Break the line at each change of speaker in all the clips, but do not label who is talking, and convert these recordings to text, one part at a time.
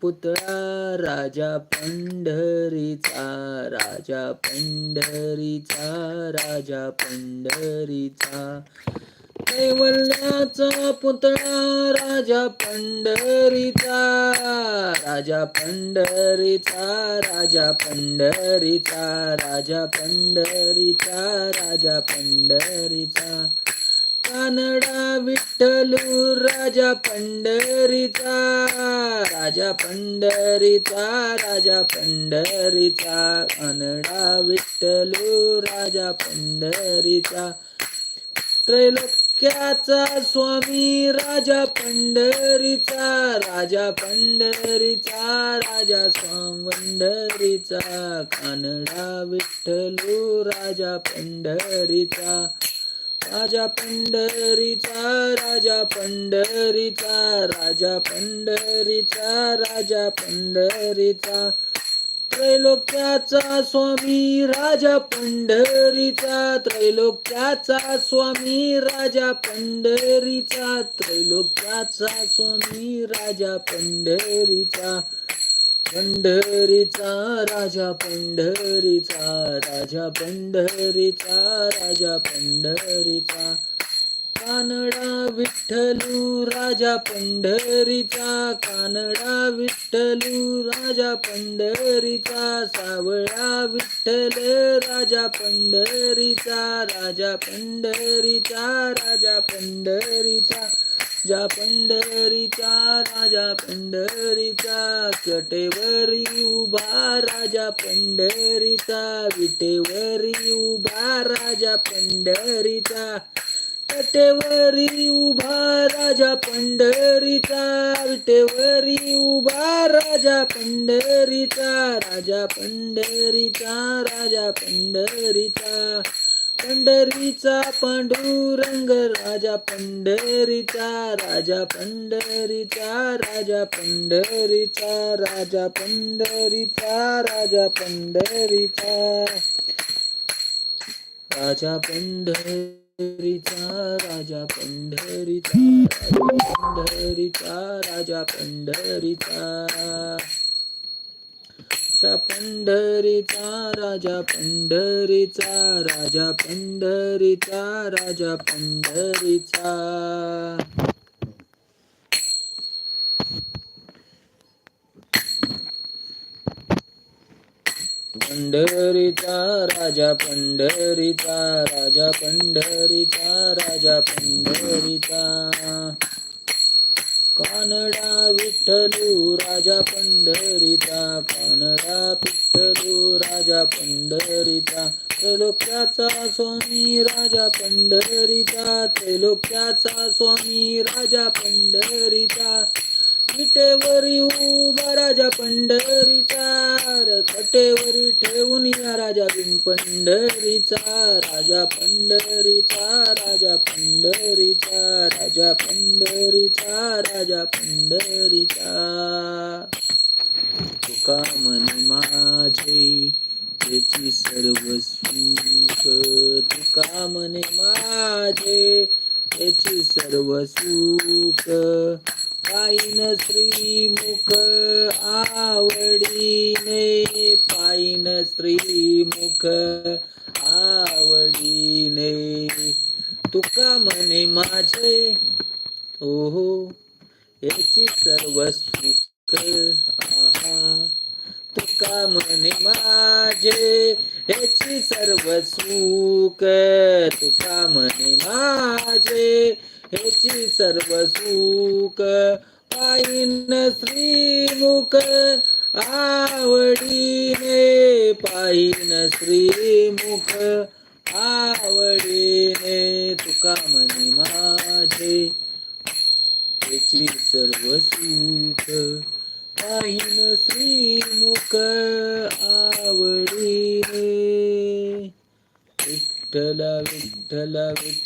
पुतळा राजा पंढरीचा राजा पंढरीचा राजा पंढरीचा. कैवल्याचा पुतळा राजा पंढरीचा राजा पंढरीचा राजा पंढरीचा राजा पंढरीचा राजा पंढरीचा. कानडा विठ्ठलू राजा पंढरीचा राजा पंढरीचा राजा पंढरीचा. कानडा विठ्ठलू राजा पंढरीचा. त्रैलोक्याचा स्वामी राजा पंढरीचा राजा पंढरीचा राजा स्वामंढरीचा. कानडा विठ्ठलू राजा पंढरीचा. राजा पंढरीचा राजा पंढरीचा राजा पंढरीचा राजा पंढरीचा. त्रैलोक्याचा स्वामी राजा पंढरीचा. त्रैलोक्याचा स्वामी राजा पंढरीचा. त्रैलोक्याचा स्वामी राजा पंढरीचा. पंढरीचा राजा पंढरीचा राजा पंढरीचा राजा पंढरीचा. कानडा विठ्ठलू राजा पंढरीचा. कानडा विठ्ठलू राजा पंढरीचा. सावळा विठ्ठल राजा पंढरीचा. राजा पंढरीचा. राजा पंढरीचा. जा पंढरीचा राजा पंढरीचा कटेवरी उभा राजा पंढरीचा विटेवरी उभा राजा पंढरीचा कटेवरी उभा राजा पंढरीचा विटेवरी उभा राजा पंढरीचा राजा पंढरीचा राजा पंढरीचा पंढरीचा पांडुरंग राजा पंढरीचा राजा पंढरीचा राजा पंढरीचा राजा पंढरीचा राजा पंढरीचा. राजा पंढरीचा राजा पंढरीचा पंढरीचा राजा पंढरीचा. राजा पंढरीचा राजा पंढरीचा राजा पंढरीचा राजा पंढरीचा. पंढरीचा राजा पंढरीचा राजा पंढरीचा राजा पंढरीचा. कानडा विठ्ठलू राजा पंढरीचा. कानडा विठ्ठलू राजा पंढरीचा. त्रैलोक्याचा स्वामी राजा पंढरीचा. त्रैलोक्याचा स्वामी राजा पंढरीचा. विटेवरी उभा राजा पंढरीचा. र कटेवरी ठेवून या राजा बिन पंढरीचा. राजा पंढरीचा राजा पंढरीचा राजा पंढरीचा राजा पंढरीचा. तुका मन माझे त्याची सर्व सुख. तुका म्हणे माझे याची सर्व सुख. पायीन श्रीमुख आवडीने पायीन श्रीमुख आवडीने. तुका म्हणे माझे ओहो याची सर्व सुख आहा. तुका म्हणे माझे याची सर्व सुख तुका म्हणे माझे ह्याची सर्व सुख पायीन श्रीमुख. आवडीने पायीन श्रीमुख. आवडीने तुका म्हणे माझे. त्याची सर्व सुख पाहिन श्रीमुख. आवडीने. विठ्ठला विठ्ठला विठ्ठल.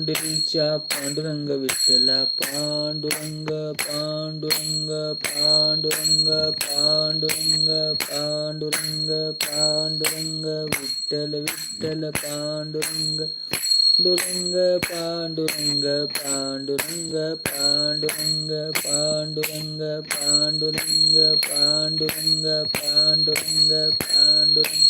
पुंडलीच्या पांडुरंग विठ्ठला पांडुरंग पांडुरंग पांडुरंग पांडुरंग पांडुरंग पांडुरंग विठ्ठल विठ्ठल पांडुरंग पांडुरंग पांडुरंग पांडुरंग पांडुरंग पांडुरंग पांडुरंग पांडुरंग पांडुरंग पांडुरंग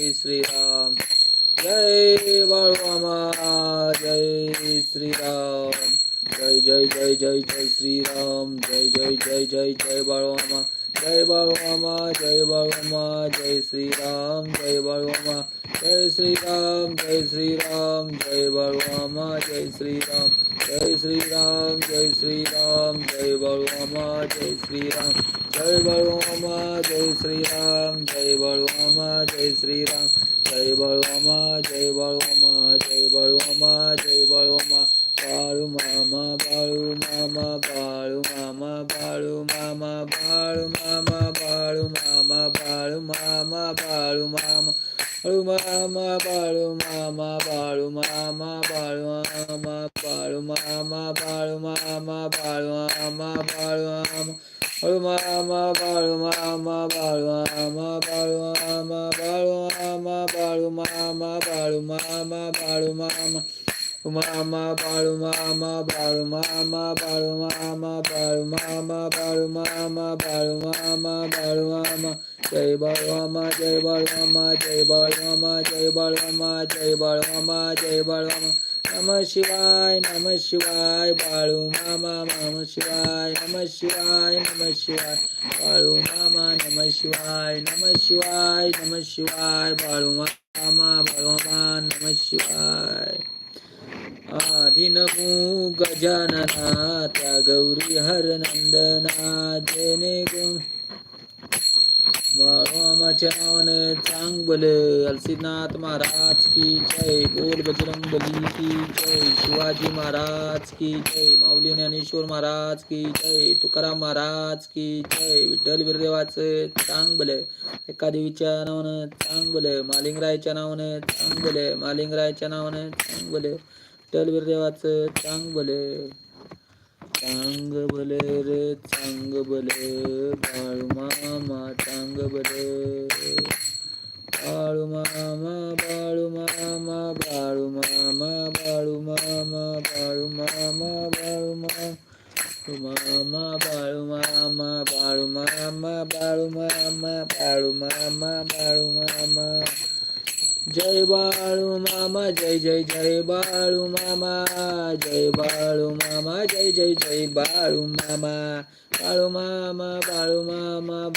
जय श्रीराम। जय बाळवामा जय श्रीराम। जय जय जय जय जय श्रीराम। जय जय जय जय जय बाळवामा जय भगवान जय भगवान जय श्री राम जय भगवान जय श्री राम जय श्री राम जय भगवान जय श्री राम जय श्री राम जय श्री राम जय भगवान जय श्री राम जय भगवान जय श्री राम जय भगवान जय श्री राम जय भगवान जय भगवान जय भगवान जय भगवान Balu mama, balu mama, balu mama, balu mama, balu mama, balu mama, balu mama, balu mama. Balu mama, balu mama, balu mama, balu mama, balu mama, balu mama, balu mama, balu mama. Balu mama, balu mama, balu mama, balu mama, balu mama, balu mama, balu mama, balu mama. मामा बाळू मामा बाळू मामा बाळू मामा बाळू मामा बाळू मामा बाळू मामा बाळू मामा. जय बाळू मामा जय बाळू मामा जय बाळू मामा जय बाळू मामा जय बाळू मामा जय बाळू मामा. नम शिवाय नम शिवाय बाळू मामा नम शिवाय. नम शिवाय नम शिवाय बाळू मामा नम शिवाय. नम शिवाय नम शिवाय बाळू मामा बाळू मामा नम शिवाय. आधीनमो गजानना त्या गौरी हरनंदना जेने गुण बाळमामाच्या नावानं चांग बल अलसीनाथ महाराज की जय। बोल बजरंग बली की जय। शिवाजी महाराज की जय। माऊली ज्ञानेश्वर महाराज की जय। तुकाराम महाराज की जय। विठ्ठल बिरदेवाचं चांग बल एका देवीच्या नावानं चांग बल मालिंगरायच्या नावानं चांग बल मालिंगरायच्या नावानं चांग बल विठ्ठल देवाचं चांग भले चांग भले रे चांग भले बाळू मामा चांग भले बाळू मामा बाळू मामा बाळू मामा बाळू मामा बाळू मामा बाळू मा मामा बाळू मामा बाळू मामा बाळू मामा बाळू मामा बाळू मामा जय बाळू मामा जय जय जय बाळू मामा जय बाळू मामा जय जय जय बाळू मामा बाळू मामा बाळू मामा